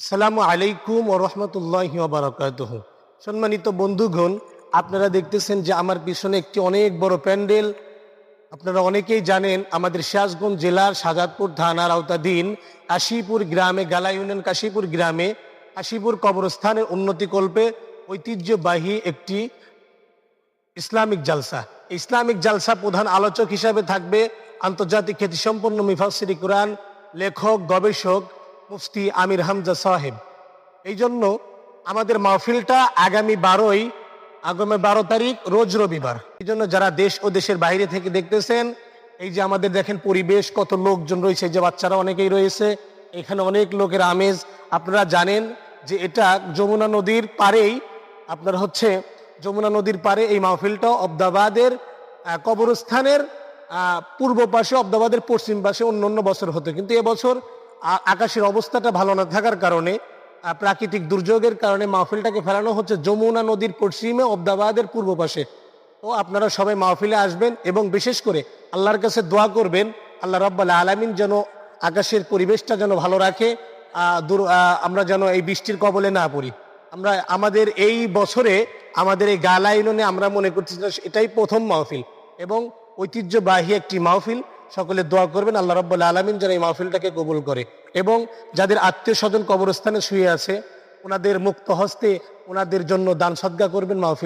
আসসালামু আলাইকুম ও রহমতুল্লাহ বারকাতহ। সম্মানিত বন্ধুগণ, আপনারা দেখতেছেন যে আমার পিছনে একটি অনেক বড় প্যান্ডেল। আপনারা অনেকেই জানেন, আমাদের সিরাজগঞ্জ জেলার শাহজাদপুর থানার আওতাধীন কাশীপুর গ্রামে, গালা ইউনিয়ন কাশীপুর গ্রামে কাশীপুর কবরস্থানের উন্নতিকল্পে ঐতিহ্যবাহী একটি ইসলামিক জালসা। ইসলামিক জালসা প্রধান আলোচক হিসাবে থাকবে আন্তর্জাতিক খ্যাতিসম্পন্ন মিফাসির কোরআন লেখক, গবেষক মুফতি আমির হামজা সাহেব। এই জন্য আমাদের মাহফিলটা আগামী বারোই, আগামী বারো তারিখ, রোজ রবিবার। এই জন্য যারা দেশ ও দেশের বাইরে থেকে দেখতেছেন, এই যে আমাদের দেখেন পরিবেশ, কত লোকজন রয়েছে যে বাচ্চারা অনেকেই রয়েছে, এখানে অনেক লোকের আমেজ। আপনারা জানেন যে এটা যমুনা নদীর পারেই আপনার হচ্ছে যমুনা নদীর পারে এই মাহফিলটা অবদাবাদের কবরস্থানের পূর্ব পাশে, অবদাবাদের পশ্চিম পাশে অন্য অন্য বছর হতো। কিন্তু এবছর আকাশের অবস্থাটা ভালো না থাকার কারণে প্রাকৃতিক দুর্যোগের কারণে মাহফিলটাকে ফেলানো হচ্ছে যমুনা নদীর পশ্চিমে অবদাবাদের পূর্ব পাশে। তো আপনারা সবাই মাহফিলে আসবেন এবং বিশেষ করে আল্লাহর কাছে দোয়া করবেন, আল্লাহ রব্বাল আলামিন যেন আকাশের পরিবেশটা যেন ভালো রাখে আমরা যেন এই বৃষ্টির কবলে না পড়ি। আমরা, আমাদের এই বছরে, আমাদের এই গালা ইউনিয়নে আমরা মনে করছি এটাই প্রথম মাহফিল এবং ঐতিহ্যবাহী একটি মাহফিল। সকলে দোয়া করবেন, আল্লাহ রব্বুল আলমিন যেন এই মাহফিলটাকে কবুল করে। এবং যাদের আত্মীয় স্বজন কবরস্থানে শুয়ে আছে, ওনাদের মুক্ত হস্তে ওনাদের জন্য দান সদ্গা করবেন মাহফিল